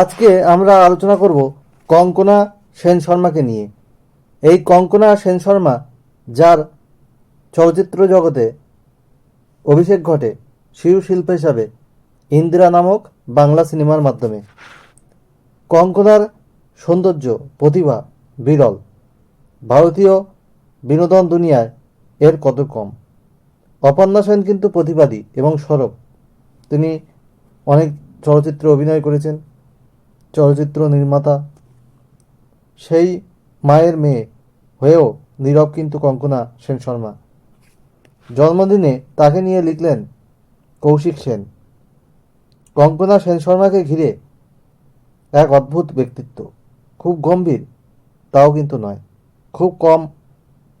আজকে আমরা আলোচনা করব কঙ্কনা সেন শর্মাকে নিয়ে। এই কঙ্কনা সেন শর্মা, যার চলচ্চিত্র জগতে অভিষেক ঘটে শিশু শিল্প হিসাবে ইন্দিরা নামক বাংলা সিনেমার মাধ্যমে। কঙ্কনার সৌন্দর্য, প্রতিভা বিরল। ভারতীয় বিনোদন দুনিয়ায় এর কত কম? অপর্ণা সেন কিন্তু প্রতিবাদী এবং সরব। তিনি অনেক চলচ্চিত্রে অভিনয় করেছেন। চলচ্চিত্র নির্মাতা। সেই মায়ের মেয়ে হয়েও নীরব কিন্তু কঙ্কনা সেন শর্মা। জন্মদিনে তাকে নিয়ে লিখলেন কৌশিক সেন। কঙ্কনা সেন শর্মাকে ঘিরে এক অদ্ভুত ব্যক্তিত্ব। খুব গম্ভীর, তাও কিন্তু নয়। খুব কম,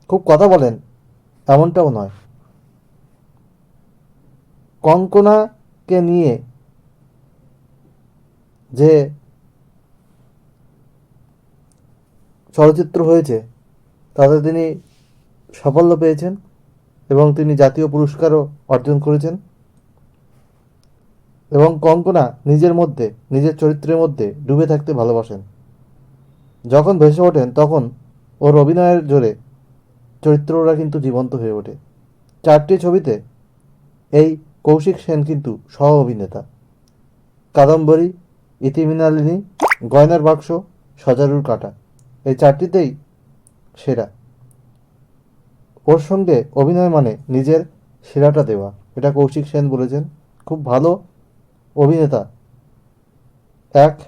খুব কথা বলেন, এমনটাও নয়। কঙ্কনাকে নিয়ে যে চলচ্চিত্র হয়েছে, তাতে তিনি সাফল্য পেয়েছেন এবং তিনি জাতীয় পুরস্কারও অর্জন করেছেন। এবং কঙ্কনা নিজের মধ্যে, নিজের চরিত্রের মধ্যে ডুবে থাকতে ভালোবাসেন। যখন ভেসে ওঠেন, তখন ওর অভিনয়ের জোরে চরিত্ররা কিন্তু জীবন্ত হয়ে ওঠে। চারটি ছবিতে এই কৌশিক সেন কিন্তু সহ অভিনেতা। কাদম্বরী, ইতিমিনালিনী, গয়নার বাক্স, সজারুর কাটা। এই চারটিতেই সেরা। ওর সঙ্গে অভিনয় মানে নিজের সেরাটা দেওয়া। এটা কৌশিক সেন বলেছেন। খুব ভালো অভিনেতা। এক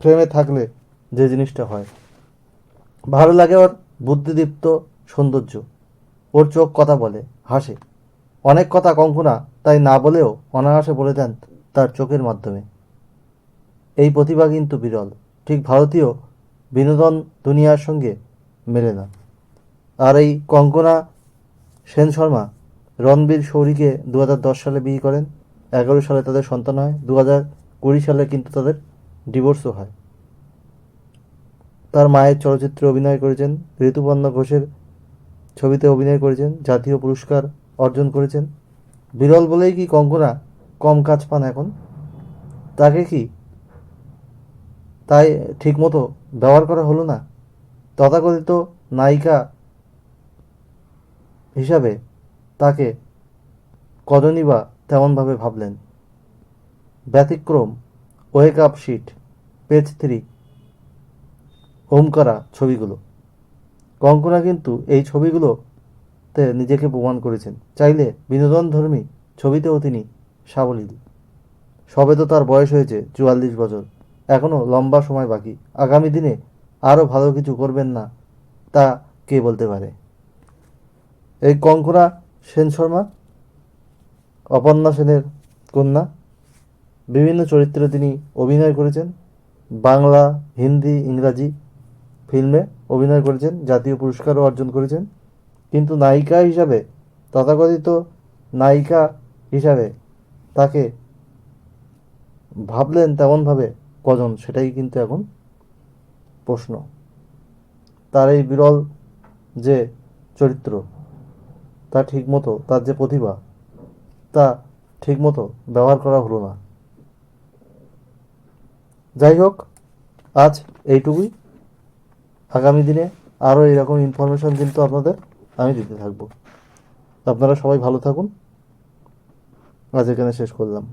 ফ্রেমে থাকলে যে জিনিসটা হয়। ভালো লাগে ওর বুদ্ধিদীপ্ত সৌন্দর্য। ওর চোখ কথা বলে, হাসে। অনেক কথা কঙ্কনা তাই না বলেও অনায়াসে বলে দেন তার চোখের মাধ্যমে। এই প্রতিভা কিন্তু বিরল। ঠিক ভারতীয় বিনোদন দুনিয়ার সঙ্গে মেলে না। আর এই কঙ্কনা সেন শর্মা রণবীর শৌরীকে দু সালে বিয়ে করেন, এগারো সালে তাদের সন্তান হয় দু কুড়ি সালে কিন্তু তাদের ডিভোর্সও হয়। তার মায়ের চলচ্চিত্রে অভিনয় করেছেন, ঋতুপর্ণা ঘোষের ছবিতে অভিনয় করেছেন, জাতীয় পুরস্কার অর্জন করেছেন। বিরল বলেই কি কঙ্কনা কম কাজ পান এখন? তাকে কি তাই ঠিকমতো ব্যবহার করা হলো না। তথাকথিত নায়িকা হিসাবে তাকে কজনই বা তেমনভাবে ভাবলেন। ব্যতিক্রম, wake up shit, page three, Omkara ছবিগুলো। কঙ্কনা কিন্তু এই ছবিগুলোতে নিজেকে প্রমাণ করেছেন। চাইলে বিনোদনধর্মী ছবিতেও তিনি সাবলীল। সবে তো তার বয়স হয়েছে চুয়াল্লিশ বছর। এখনও লম্বা সময় বাকি। আগামী দিনে আরও ভালো কিছু করবেন না, তা কে বলতে পারে? এই কঙ্কনা সেন শর্মা, অপর্ণা সেনের কন্যা, বিভিন্ন চরিত্রে তিনি অভিনয় করেছেন। বাংলা, হিন্দি, ইংরাজি ফিল্মে অভিনয় করেছেন, জাতীয় পুরস্কারও অর্জন করেছেন। কিন্তু নায়িকা হিসাবে, তথাকথিত নায়িকা হিসাবে তাকে ভাবলেন তেমনভাবে কজন? সেটাই কিন্তু এখন প্রশ্ন। তার এই বিরল যে চরিত্র, তা ঠিকমতো, তার যে প্রতিভা, তা ঠিকমতো ব্যবহার করা হলো না। যাই হোক, আজ এইটুকুই। আগামী দিনে আরও এরকম ইনফরমেশন কিন্তু আপনাদের আমি দিতে থাকব। আপনারা সবাই ভালো থাকুন। আজ এখানে শেষ করলাম।